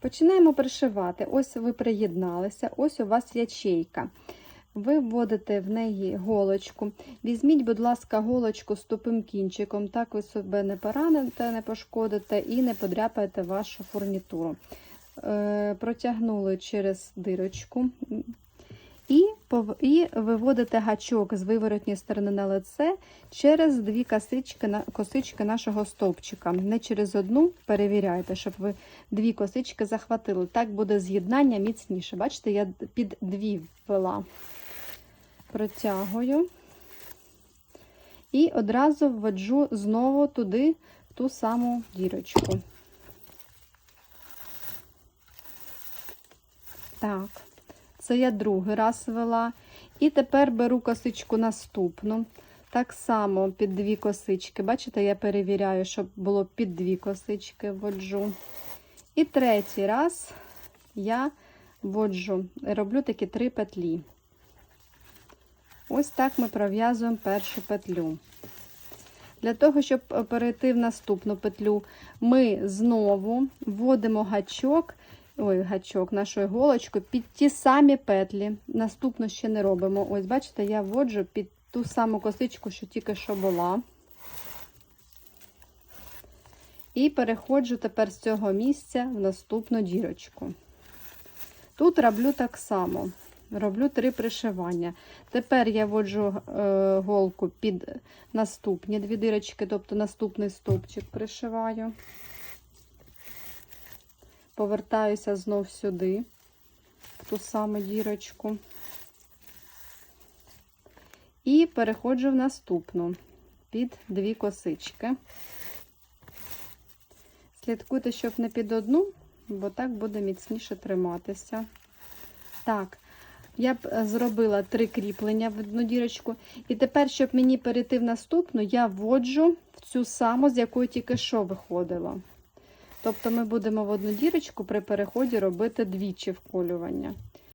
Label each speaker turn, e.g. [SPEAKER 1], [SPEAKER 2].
[SPEAKER 1] Починаємо пришивати. Ось ви приєдналися, ось у вас ячейка. Ви вводите в неї голочку. Візьміть, будь ласка, голочку з тупим кінчиком, так ви себе не пораните, не пошкодите і не подряпаєте вашу фурнітуру. Е, Протягнули через дирочку. І, і виводите гачок з виворотньої сторони на лице через дві косички, на- косички нашого стовпчика. Не через одну перевіряйте, щоб ви дві косички захватили. Так буде з'єднання міцніше. Бачите, я під дві ввела. Протягую. І одразу вводжу знову туди, ту саму дірочку. Так. Це я другий раз вела. І тепер беру косичку наступну. Так само під дві косички. Бачите, я перевіряю, щоб було під дві косички вводжу. І третій раз я вводжу, роблю такі три петлі. Ось так ми пров'язуємо першу петлю. Для того, щоб перейти в наступну петлю, ми знову вводимо гачок ой, гачок, нашу іголочку під ті самі петлі. Наступну ще не робимо. Ось, бачите, я вводжу під ту саму косичку, що тільки що була. І переходжу тепер з цього місця в наступну дірочку. Тут роблю так само. Роблю три пришивання. Тепер я вводжу е, голку під наступні дві дирочки, тобто наступний стовпчик пришиваю повертаюся знов сюди, в ту саму дірочку. І переходжу в наступну під дві косички. Слідкуйте, щоб не під одну, бо так буде міцніше триматися. Так, я б зробила три кріплення в одну дірочку. І тепер, щоб мені перейти в наступну, я вводжу в цю саму, з якої тільки що виходила. Тобто ми будемо в одну дірочку при переході робити двічі вколювання.